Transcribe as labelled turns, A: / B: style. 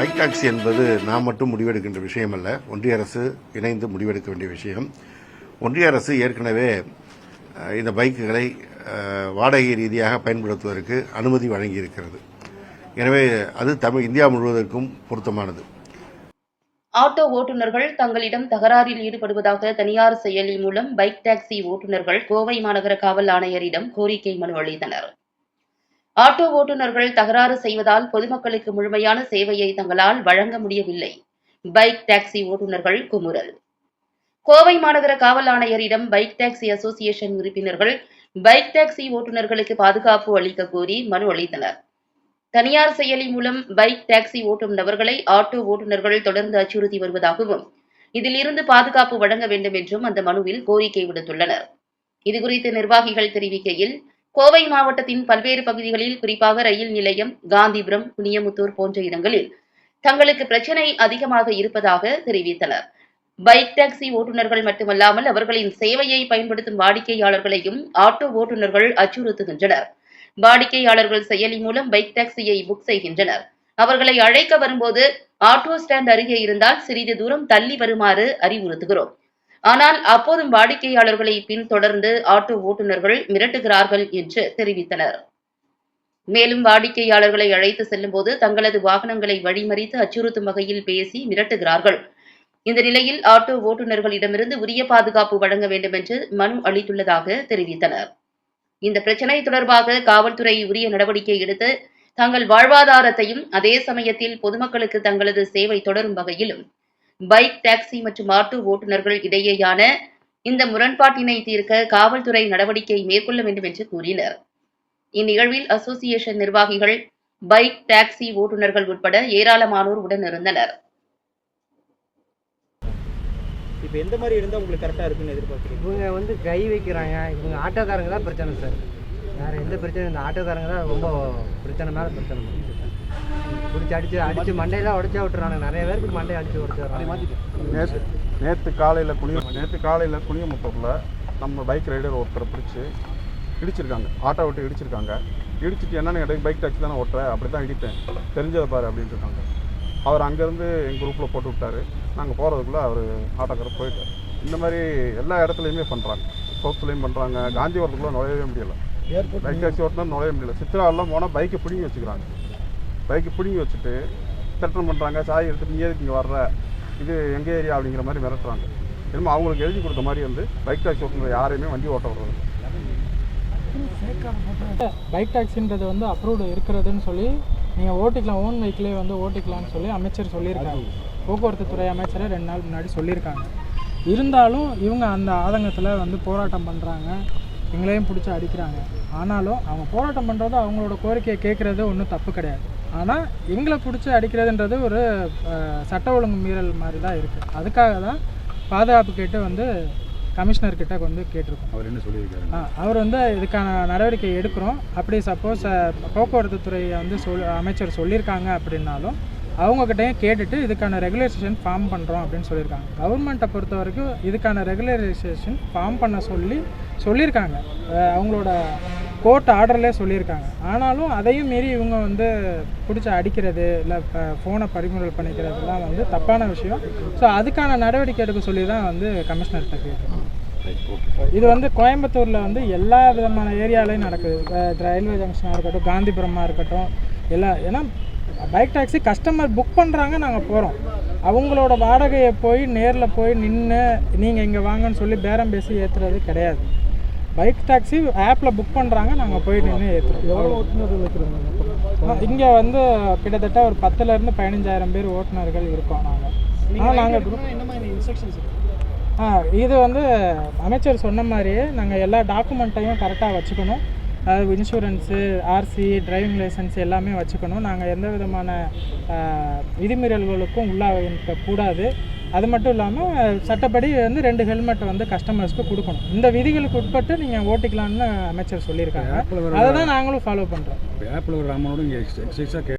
A: Bike taxi என்பது நாம் மட்டும் முடிவெடுக்கின்ற விஷயம் அல்ல ஒன்றிய அரசு இணைந்து முடிவெடுக்க வேண்டிய விஷயம். ஒன்றிய அரசு ஏற்கனவே இந்த பைக்குகளை வாடகை ரீதியாக பயன்படுத்துவதற்கு அனுமதி வழங்கியிருக்கிறது. எனவே அது தமிழ் இந்தியா முழுவதற்கும் பொருத்தமானது.
B: ஆட்டோ ஓட்டுநர்கள் தங்களிடம் தகராறில் ஈடுபடுவதாக தனியார் செயலி மூலம் பைக் டாக்ஸி ஓட்டுநர்கள் கோவை மாநகர காவல் ஆணையரிடம் கோரிக்கை மனு அளித்தனர். ஆட்டோ ஓட்டுநர்கள் தகராறு செய்வதால் பொதுமக்களுக்கு முழுமையான சேவையை தங்களால் வழங்க முடியவில்லை. பைக் டாக்ஸி ஓட்டுநர்கள் குமுறல். கோவை மாநகர காவல் ஆணையரிடம் பைக் டாக்ஸி அசோசியேஷன் உறுப்பினர்கள் பைக் டாக்ஸி ஓட்டுநர்களுக்கு பாதுகாப்பு அளிக்க கோரி மனு அளித்தனர். தனியார் செயலி மூலம் பைக் டாக்ஸி ஓட்டும் நபர்களை ஆட்டோ ஓட்டுநர்கள் தொடர்ந்து அச்சுறுத்தி வருவதாகவும் இதில் இருந்து பாதுகாப்பு வழங்க வேண்டும் என்றும் அந்த மனுவில் கோரிக்கை விடுத்துள்ளனர். இதுகுறித்து நிர்வாகிகள் தெரிவிக்கையில் கோவை மாவட்டத்தின் பல்வேறு பகுதிகளில் குறிப்பாக ரயில் நிலையம் காந்திபுரம் குனியமுத்தூர் போன்ற இடங்களில் தங்களுக்கு பிரச்சனை அதிகமாக இருப்பதாக தெரிவித்தனர். பைக் டாக்ஸி ஓட்டுநர்கள் மட்டுமல்லாமல் அவர்களின் சேவையை பயன்படுத்தும் வாடிக்கையாளர்களையும் ஆட்டோ ஓட்டுநர்கள் அச்சுறுத்துகின்றனர். வாடிக்கையாளர்கள் செயலி மூலம் பைக் டாக்ஸியை புக் செய்கின்றனர். அவர்களை அழைக்க வரும்போது ஆட்டோ ஸ்டாண்ட் அருகே இருந்தால் சிறிது தூரம் தள்ளி வருமாறு அறிவுறுத்துகிறோம். ஆனால் அப்போதும் வாடிக்கையாளர்களை பின்தொடர்ந்து ஆட்டோ ஓட்டுநர்கள் மிரட்டுகிறார்கள் என்று தெரிவித்தனர். மேலும் வாடிக்கையாளர்களை அழைத்து செல்லும்போது தங்களது வாகனங்களை வழிமறித்து அச்சுறுத்தும் வகையில் பேசி மிரட்டுகிறார்கள். இந்த நிலையில் ஆட்டோ ஓட்டுநர்களிடமிருந்து உரிய பாதுகாப்பு வழங்க வேண்டும் என்று மனு அளித்துள்ளதாக தெரிவித்தனர். இந்த பிரச்சனை தொடர்பாக காவல்துறை உரிய நடவடிக்கை எடுத்து தங்கள் வாழ்வாதாரத்தையும் அதே சமயத்தில் பொதுமக்களுக்கு தங்களது சேவை தொடரும் வகையிலும் பைக் டாக்ஸி மற்றும் ஆட்டோ ஓட்டுநர்கள் இடையேயான இந்த முரண்பாட்டினை தீர்க்க காவல்துறை நடவடிக்கை மேற்கொள்ள வேண்டும் என்று கூறினர். இந்நிகழ்வில் அசோசியேஷன் நிர்வாகிகள் பைக் டாக்ஸி ஓட்டுநர்கள் உட்பட ஏராளமானோர் உடன் இருந்தனர்.
C: இப்போ எந்த மாதிரி இருந்தால் உங்களுக்கு கரெக்டாக இருக்குன்னு எதிர்பார்க்குறீங்க?
D: இவங்க வந்து கை வைக்கிறாங்க. இவங்க ஆட்டோக்காரங்க தான் பிரச்சனை சார் வேறு எந்த பிரச்சனையும் இந்த ஆட்டோக்காரங்க தான் ரொம்ப பிரச்சனை மேலே பிரச்சனை. பிடிச்சி அடிச்சு அடிச்சு மண்டையெல்லாம் உடச்சா விட்டுறாங்க நிறைய பேருக்கு மண்டையை அடிச்சு உடச்சிடுறாங்க
E: நேற்று நேற்று காலையில் குனிய நேற்று காலையில் குனியமுத்தூரில் நம்ம பைக் ரைடர் ஒருத்தரை பிடிச்சி இடிச்சிருக்காங்க. ஆட்டோ விட்டு இடிச்சிருக்காங்க. இடிச்சிட்டு என்னென்னு கேட்டேன் பைக் டாக்ஸி தானே ஓட்டுற அப்படி தான் இடித்தேன் தெரிஞ்சதை பாரு அப்படின்ட்டு இருக்காங்க. அவர் அங்கேருந்து எங்கள் குரூப்பில் போட்டு விட்டாரு. நாங்கள் போகிறதுக்குள்ளே அவர் ஆட்டோக்காரர் போயிட்டார். இந்த மாதிரி எல்லா இடத்துலையுமே பண்ணுறாங்க சோத்துலேயும் பண்ணுறாங்க காந்திபுரத்துக்குள்ளே நுழையவே முடியலை. பைக் டாக்ஸி ஓட்டினா நுழைய முடியல. சித்ராவெல்லாம் போனால் பைக்கை பிடிங்கி வச்சுக்கிறாங்க. பைக்கை பிடுங்கி வச்சுட்டு திட்டம் பண்ணுறாங்க சாய் எடுத்துட்டு நீ எதுக்கு இங்கே வர்ற? இது எங்கள் ஏரியா அப்படிங்கிற மாதிரி மிரட்டுறாங்க. என்னமோ அவங்களுக்கு எழுதி கொடுத்த மாதிரி வந்து பைக் டாக்ஸி ஓட்டுற யாரையுமே வண்டி ஓட்ட விடுறது
F: பைக் டாக்ஸின்றது வந்து அப்ரூவ்டு இருக்கிறதுன்னு சொல்லி நீங்கள் ஓட்டிக்கலாம் ஓன் வெஹிக்கிளே வந்து ஓட்டிக்கலாம்னு சொல்லி அமைச்சர் சொல்லியிருக்காங்க போக்குவரத்து துறை அமைச்சரே ரெண்டு நாள் முன்னாடி சொல்லியிருக்காங்க. இருந்தாலும் இவங்க அந்த ஆதங்கத்தில் வந்து போராட்டம் பண்ணுறாங்க எங்களையும் பிடிச்சி அடிக்கிறாங்க. ஆனாலும் அவங்க போராட்டம் பண்ணுறது அவங்களோட கோரிக்கையை கேட்குறது ஒன்றும் தப்பு கிடையாது. ஆனால் எங்களை பிடிச்சி அடிக்கிறதுன்றது ஒரு சட்ட ஒழுங்கு மீறல் மாதிரி தான் இருக்குது அதுக்காக தான் பாதுகாப்பு கேட்டு வந்து கமிஷனர் கிட்ட வந்து கேட்டிருக்கோம்.
E: அவர் என்ன சொல்லியிருக்காரு
F: ஆ, அவர் வந்து இதுக்கான நடவடிக்கை எடுக்கிறோம். அப்படி சப்போஸ் போக்குவரத்து துறையை வந்து சொல் அமைச்சர் சொல்லியிருக்காங்க அப்படின்னாலும் அவங்கக்கிட்டையும் கேட்டுட்டு இதுக்கான ரெகுலேஷன் ஃபார்ம் பண்ணுறோம் அப்படின்னு சொல்லியிருக்காங்க. கவர்மெண்ட்டை பொறுத்த வரைக்கும் இதுக்கான ரெகுலரைசேஷன் ஃபார்ம் பண்ண சொல்லி சொல்லியிருக்காங்க. அவங்களோட கோர்ட் ஆர்டர்லேயே சொல்லியிருக்காங்க. ஆனாலும் அதையும் மீறி இவங்க வந்து பிடிச்சி அடிக்கிறது இல்லை ஃபோனை பறிமுதல் பண்ணிக்கிறதுலாம் வந்து தப்பான விஷயம். ஸோ அதுக்கான நடவடிக்கை எடுக்க சொல்லி தான் வந்து கமிஷனர்கிட்ட கேட்குறோம் இது வந்து கோயம்புத்தூரில் வந்து எல்லா விதமான ஏரியாலையும் நடக்குது. ரயில்வே ஜங்ஷனாக இருக்கட்டும் காந்திபுரமாக இருக்கட்டும் எல்லா ஏன்னா பைக் டாக்ஸி கஸ்டமர் புக் பண்ணுறாங்க நாங்கள் போகிறோம் அவங்களோட வாடகையை போய் நேரில் போய் நின்று நீங்கள் இங்கே வாங்கன்னு சொல்லி பேரம் பேசி ஏற்றுறது கிடையாது. பைக் டாக்ஸி ஆப்பில் புக் பண்ணுறாங்க நாங்கள் போய் நின்று ஏற்றுறோம் எவ்வளோ ஓட்டுநர்கள் வைக்கிறோங்க இங்கே வந்து கிட்டத்தட்ட ஒரு பத்துலேருந்து பதினஞ்சாயிரம் பேர் ஓட்டுநர்கள் இருக்கோம் நாங்கள் ஆனால் நாங்கள் ஆ இது வந்து அமைச்சர் சொன்ன மாதிரியே நாங்கள் எல்லா டாக்குமெண்ட்டையும் கரெக்டாக வச்சுக்கணும். அதாவது இன்சூரன்ஸு ஆர்சி டிரைவிங் லைசன்ஸ் எல்லாமே வச்சுக்கணும். நாங்கள் எந்த விதமான விதிமீறல்களுக்கும் உள்ளாக கூடாது அது மட்டும் இல்லாமல் சட்டப்படி வந்து ரெண்டு ஹெல்மெட் வந்து கஸ்டமர்ஸ்க்கு கொடுக்கணும். இந்த விதிகளுக்கு உட்பட்டு நீங்கள் ஓட்டிக்கலாம்னு அமைச்சர் சொல்லியிருக்காங்க. அதை தான் நாங்களும் ஃபாலோ பண்ணுறோம்
G: ஆப்பிள் ராமனோட இங்கே எக்ஸ்ட்ரா